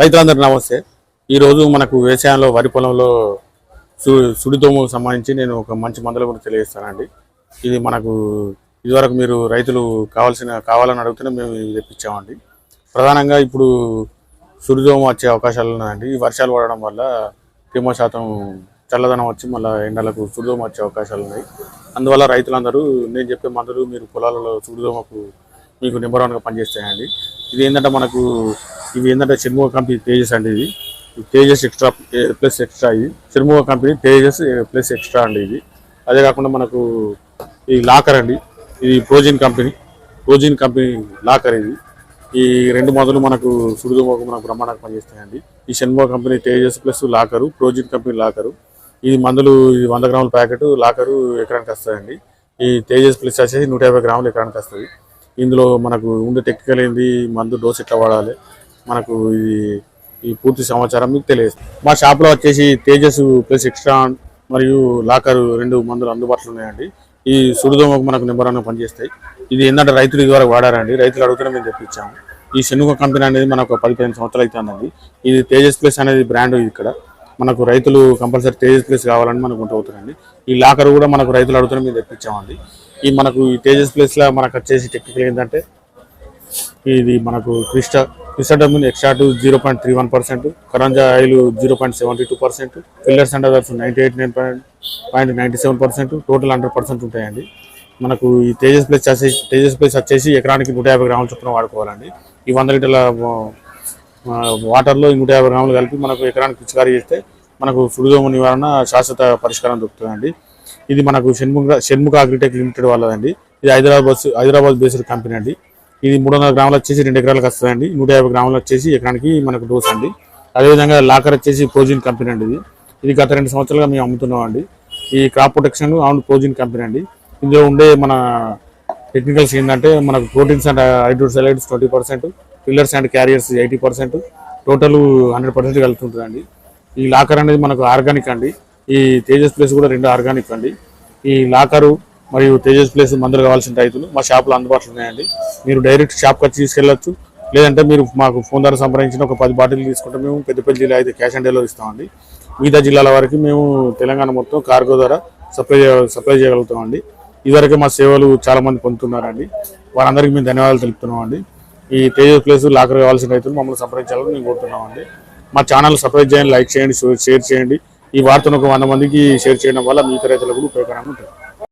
రైతులందరూ నమస్తే. ఈరోజు మనకు వ్యవసాయంలో వరి పొలంలో సు సుడితోముకు సంబంధించి నేను ఒక మంచి మందుల గురించి తెలియజేస్తానండి. ఇది మనకు ఇదివరకు మీరు రైతులు కావాల్సిన కావాలని అడుగుతున్న మేము ఇది తెప్పించామండి. ప్రధానంగా ఇప్పుడు సుడిదోమ వచ్చే అవకాశాలు ఉన్నాయండి. ఈ వర్షాలు పడడం వల్ల తేమ శాతం చల్లదనం వచ్చి మళ్ళీ ఎండలకు సుడిదోమ వచ్చే అవకాశాలు ఉన్నాయి. అందువల్ల రైతులందరూ నేను చెప్పే మందులు మీరు పొలాలలో సుడిదోమకు మీకు నెంబర్ వన్గా పనిచేస్తాయండి. ఇది ఏంటంటే మనకు ఇవి ఏంటంటే షణ్ముఖ కంపెనీ తేజస్ అండి ఇది. తేజస్ ఎక్స్ట్రా ప్లస్ ఎక్స్ట్రా ఇది. Shanmukha company Tejas plus extra అండి ఇది. అదే కాకుండా మనకు ఈ లాకర్ అండి. ఇది Prozin company Prozin company locker ఇది. ఈ రెండు మందులు మనకు సుడిదోమకు మనకు బ్రహ్మాండంగా పనిచేస్తాయండి. ఈ Shanmukha company Tejas plus locker Prozin company locker. ఈ మందులు ఇది వంద గ్రాముల ప్యాకెట్ లాకరు ఎకరానికి వస్తాయండి. ఈ తేజస్ ప్లస్ వచ్చేసి నూట యాభై గ్రాములు ఎకరానికి వస్తుంది. ఇందులో మనకు ఉండే టెక్నికల్ ఏంది మందు డోస్ ఎట్లా వాడాలి మనకు ఇది ఈ పూర్తి సమాచారం మీకు తెలియజేస్తుంది. మా షాప్లో వచ్చేసి తేజస్ ప్లస్ ఎక్స్ట్రా మరియు లాకర్ రెండు మందులు అందుబాటులో ఉన్నాయండి. ఈ సుడిదోమకు మనకు నింబరంగా పనిచేస్తాయి. ఇది ఏంటంటే రైతులు ఇదివరకు వాడారండి. రైతులు అడుగుతున్న మేము తెప్పించాము ఈ శనుగ కంపెనీ అనేది మనకు పది పదిహేను సంవత్సరాలు అవుతుందండి ఇది తేజస్ ప్లస్ అనేది బ్రాండ్ ఇక్కడ. మనకు రైతులు కంపల్సరీ తేజస్ ప్లస్ కావాలని మనకు ఉంటూ ఈ లాకర్ కూడా మనకు రైతులు అడుగుతున్న మేము తెప్పించామండి. ఈ మనకు ఈ తేజస్ ప్లేస్లో మనకు వచ్చేసి టెక్నికల్ ఏంటంటే ఇది మనకు క్రిస్టా క్రిస్టడమిన్ ఎక్స్ట్రాటు zero point three one percent karanja oil zero point seventy two percent fillers and others ninety eight nine point point ninety seven percent total hundred percent ఉంటాయండి. మనకు ఈ తేజస్ ప్లస్ వచ్చేసి తేజస్ ప్లస్ వచ్చేసి ఎకరానికి నూట యాభై గ్రాముల చొప్పున వాడుకోవాలండి. ఈ వంద లీటర్ల వాటర్లో నూట యాభై గ్రాములు కలిపి మనకు ఎకరానికి పిచికారీ చేస్తే మనకు సుడిదోమ నివారణ శాశ్వత పరిష్కారం దొరుకుతుందండి. ఇది మనకు షణ్ముఖ షణ్ముఖ అగ్రిటెక్ లిమిటెడ్ వాళ్ళదండి. ఇది హైదరాబాద్ హైదరాబాద్ బేస్డ్ కంపెనీ అండి. ఇది మూడు వందల గ్రాములు వచ్చేసి రెండు ఎకరాలకు వస్తుందండి. నూట యాభై గ్రాములు వచ్చేసి ఎకరానికి మనకు డోస్ అండి. అదేవిధంగా లాకర్ వచ్చేసి ప్రోజిన్ కంపెనీ అండి ఇది. ఇది గత రెండు సంవత్సరాలుగా మేము అమ్ముతున్నాం అండి ఈ క్రాప్ ప్రొటెక్షన్ అవును ప్రోజిన్ కంపెనీ అండి. ఇందులో ఉండే మన టెక్నికల్స్ ఏంటంటే మనకు proteins and hydrolysates twenty percent fillers and carriers eighty percent total hundred percent కలుగుతుంటుందండి ఈ లాకర్ అనేది మనకు ఆర్గానిక్ అండి. ఈ తేజస్ ప్లేస్ కూడా రెండు ఆర్గానిక్ అండి. ఈ లాకరు మరియు తేజస్ ప్లేస్ మందులు కావాల్సిన రైతులు మా షాప్లో అందుబాటులో ఉన్నాయండి. మీరు డైరెక్ట్ షాప్కి వచ్చి తీసుకెళ్ళొచ్చు. లేదంటే మీరు మాకు ఫోన్ ద్వారా సంప్రదించిన ఒక పది బాటిల్ తీసుకుంటే మేము పెద్దపల్లి జిల్లా అయితే క్యాష్ ఆన్ డెలివరీ ఇస్తామండి. మిగతా జిల్లాల వరకు మేము తెలంగాణ మొత్తం కార్గో ద్వారా సప్లై సప్లై చేయగలుగుతామండి. ఇదివరకే మా సేవలు చాలా మంది పొందుతున్నారండి. వారందరికీ మేము ధన్యవాదాలు తెలుపుతున్నామండి. ఈ తేజస్ ప్లేస్ లాకర్ కావాల్సిన రైతులు మమ్మల్ని సంప్రదించాలని మేము కోరుతున్నామండి. మా ఛానల్ సబ్స్క్రైబ్ చేయండి లైక్ చేయండి షేర్ చేయండి. ఈ వార్తను ఒక వంద మందికి షేర్ చేయడం వల్ల మిగతా రైతులకు కూడా ఉపయోగకరంగా ఉంటుంది.